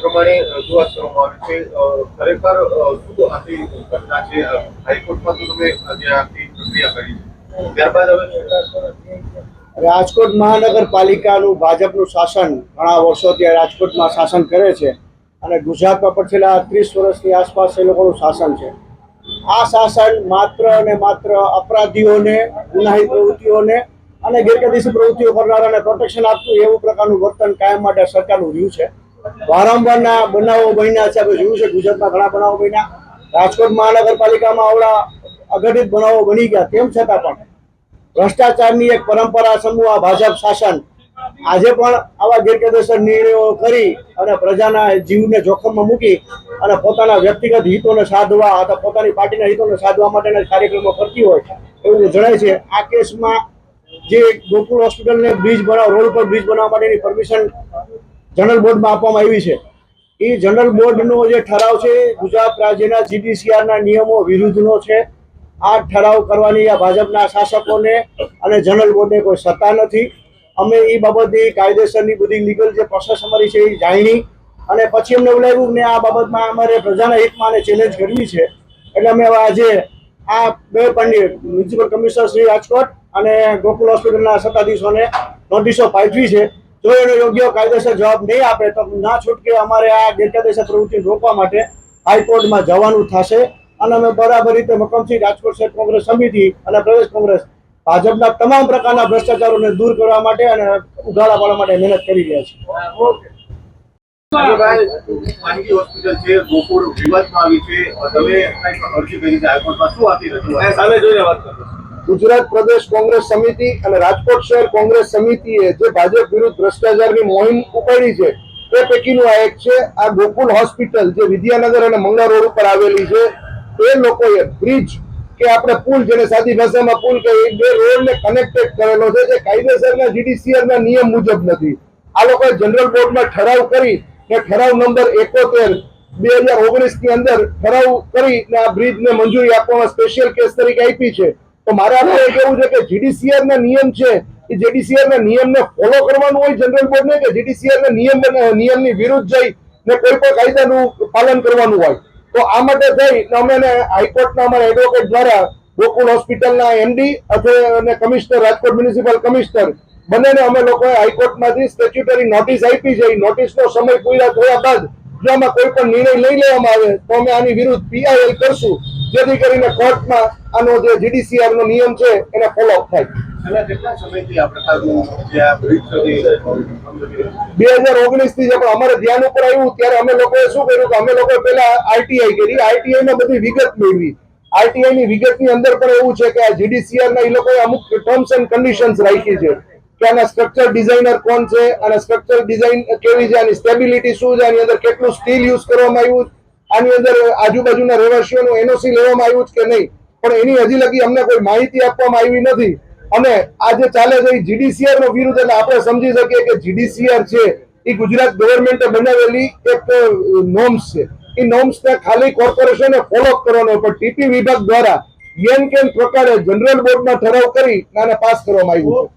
પ્રમાણે રજૂઆત કરવામાં આવી છે ખરેખર છે? હાઈકોર્ટમાં તો કરી રાજકોટ મહાનગરપાલિકાનું ભાજપનું શાસન ઘણા વર્ષોથી રાજકોટમાં શાસન કરે છે અને ગુજરાતમાં પણ છેલ્લા ત્રીસ વર્ષની આસપાસ એ લોકોનું શાસન છે. આ શાસન માત્ર અને માત્ર અપરાધીઓને ગુનાહી પ્રવૃત્તિઓને અને ગેરકાયદેસી પ્રવૃત્તિઓ કરનારાને પ્રોટેક્શન આપતું એવું પ્રકારનું વર્તન કાયમ માટે સરકારનું રહ્યું છે. વારંવારના બનાવો બન્યા છે, આપણે જોયું છે, ગુજરાતમાં ઘણા બનાવો બન્યા. રાજકોટ મહાનગરપાલિકામાં આવડા અઘટિત બનાવો બની ગયા. તેમ છતાં પણ ભ્રષ્ટાચારની એક પરંપરા સમૂહ આ ભાજપ શાસન આજે પણ આવા ગેરકાયદેસર નિર્ણયો કરી અને પ્રજાના જીવને જોખમમાં મૂકી અને પોતાના વ્યક્તિગત હિતોને સાધવા અથવા પોતાની પાર્ટીના હિતોને સાધવા માટેના કાર્યક્રમો કરતી હોય એવું જણાય છે. આ કેસમાં જે ગોકુલ હોસ્પિટલને બ્રિજ બનાવ, રોડ પર બ્રિજ બનાવવા માટેની પરમિશન જનરલ બોર્ડમાં આપવામાં આવી છે. એ જનરલ બોર્ડનો જે ઠરાવ છે, ગુજરાત રાજ્યના જીડીસીઆરના નિયમો વિરુદ્ધનો છે. આ ઠરાવ કરવાની આ ભાજપના શાસકોને અને જનરલ બોર્ડને કોઈ સત્તા નથી. અમે એ બાબતની કાયદેસરની બધી લીગલ જે પ્રોસેસ અમારી છે એ જાણી અને પછી અમને એવું લાગ્યું કે આ બાબતમાં અમારે પ્રજાના હિતમાં ચેલેન્જ કરવી છે. એટલે અમે આજે આ બે પંડિત મ્યુનિસિપલ કમિશનર શ્રી રાજકોટ અને ગોકુલ હોસ્પિટલના સત્તાધીશોને નોટિસો પાઠવી છે. જો એનો યોગ્ય કાયદેસર જવાબ નહીં આપે તો ના છૂટકે અમારે આ ગેરકાયદેસર પ્રવૃત્તિ રોકવા માટે હાઈકોર્ટમાં જવાનું થશે. અને અમે બરાબર રીતે મકમસિંહ રાજકોટ શહેર કોંગ્રેસ સમિતિ અને પ્રદેશ કોંગ્રેસ ભાજપના તમામ પ્રકારના ભ્રષ્ટાચારોને દૂર કરવા માટે અને ઉઘાડા પાડવા માટે મહેનત કરી રહ્યા છીએ. ખાનગી હોસ્પિટલ છે ગોકુળ વિવાદમાં આવી છે. તમે અરજી કરી છે હાઈકોર્ટમાં શું આપી રજૂઆત સામે જોઈને વાત કરો. ગુજરાત પ્રદેશ કોંગ્રેસ સમિતિ અને રાજકોટ શહેર કોંગ્રેસ સમિતિએ જે ભાજપ વિરુદ્ધ ભ્રષ્ટાચારની મોહિમ ઉપાડી છે તે પૈકીનું આ એક છે. આ ગોકુલ હોસ્પિટલ જે વિદ્યાનગર અને મંગળા રોડ ઉપર આવેલી છે એ લોકોએ બ્રિજ કે આપણે પુલ જેને સાદી ભાષામાં પુલ કે એ બે રોડને કનેક્ટેડ કરેલો છે જે કાયદેસરના જીડીસીઆર ના નિયમ મુજબ નથી. આ લોકોએ જનરલ બોર્ડમાં ઠરાવ કરી ને ઠરાવ નંબર એકોતેર, બે હજાર ઓગણીસની અંદર ઠરાવ કરી ને આ બ્રિજને મંજૂરી આપવામાં સ્પેશિયલ કેસ તરીકે આપી છે. તો મારા આપણે કેવું છે કે જીડીસીઆર ના નિયમ છે, એ જીડીસીઆર ના નિયમને ફોલો કરવાનું હોય જનરલ બોર્ડ ને કે જીડીસીઆર ના નિયમ નિયમ નિયમની વિરુદ્ધ જઈ ને કોઈ પણ કાયદાનું પાલન કરવાનું હોય. તો આ માટે થઈ ને અમે હાઈકોર્ટના અમારા એડવોકેટ દ્વારા ગોકુલ હોસ્પિટલના એમડી અને કમિશનર રાજકોટ મ્યુનિસિપલ કમિશનર બંનેને અમે લોકોએ હાઈકોર્ટમાંથી સ્ટેચ્યુટરી નોટિસ આપી છે. એ નોટિસનો સમય પૂરા થયા બાદ જો આમાં કોઈ પણ નિર્ણય લઈ લેવામાં આવે તો અમે આની વિરુદ્ધ પીઆઈએલ કરશું જેથી કરીને કોર્ટમાં આનો જે જીડીસીઆર નો નિયમ છે એને ફોલો થાય. બ્રિજ સુધી બે હજાર ઓગણીસથી જે પણ અમારે ધ્યાન ઉપર આવ્યું ત્યારે અમે લોકોએ શું કર્યું કે અમે લોકોએ પેલા આરટીઆઈ કરી. આરટીઆઈ માં બધી વિગત મેળવી. આરટીઆઈ ની વિગતની અંદર પણ એવું છે કે આ જીડીસીઆર ના એ લોકોએ અમુક ટર્મ્સ એન્ડ કન્ડિશન્સ રાખી છે. કે આના સ્ટ્રક્ચર ડિઝાઇનર કોણ છે અને સ્ટ્રક્ચર ડિઝાઇન કેવી છે, આની સ્ટેબિલિટી શું છે, આની અંદર કેટલું સ્ટીલ યુઝ કરવામાં આવ્યું આની અંદર આજુબાજુના રહેવાસીઓનું એનઓસી લેવામાં આવ્યું છે કે નહીં? પણ એની હજી લગી અમને કોઈ માહિતી આપવામાં આવી નથી. અને આ જે ચાલે છે એ જીડીસીઆર નો વિરુદ્ધ એટલે આપણે સમજી શકીએ કે જીડીસીઆર છે એ ગુજરાત ગવર્મેન્ટે બનાવેલી એક નોર્મ્સ છે. એ નોર્મ્સ ને ખાલી કોર્પોરેશને ફોલો કરવાનો પણ ટીપી વિભાગ દ્વારા યેન કેન પ્રકારે જનરલ બોર્ડમાં ઠરાવ કરી આને પાસ કરવામાં આવ્યું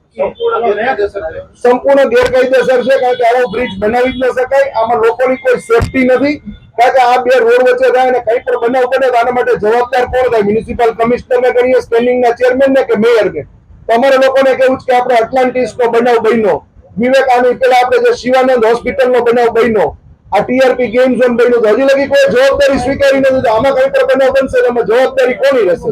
સંપૂર્ણ ગેરકાયદેસર છે. કારણ કે આવો બ્રિજ બનાવી જ ન શકાય. આમાં લોકોની કોઈ સેફટી નથી. કારણ કે આ બે રોડ વચ્ચે થાય અને કઈ પણ બનાવ બને આના માટે જવાબદાર કોણ થાય? મ્યુનિસિપલ કમિશનર ને ગણીએ સ્ટેન્ડિંગ ના ચેરમેન ને કે મેયર ને? તો અમારે લોકોને કેવું છે કે આપણે એટલાન્ટિસ નો બનાવ બન્યો. વિવેકાનંદ પેલા આપણે જે શિવાનંદ હોસ્પિટલ નો બનાવ બન્યો. આ ટીઆરપી ગેમ ઝોન બન્યું હજી લગી કોઈ જવાબદારી સ્વીકારી નથી આમાં કઈ બનાવ બનશે આમાં જવાબદારી કોની રહેશે?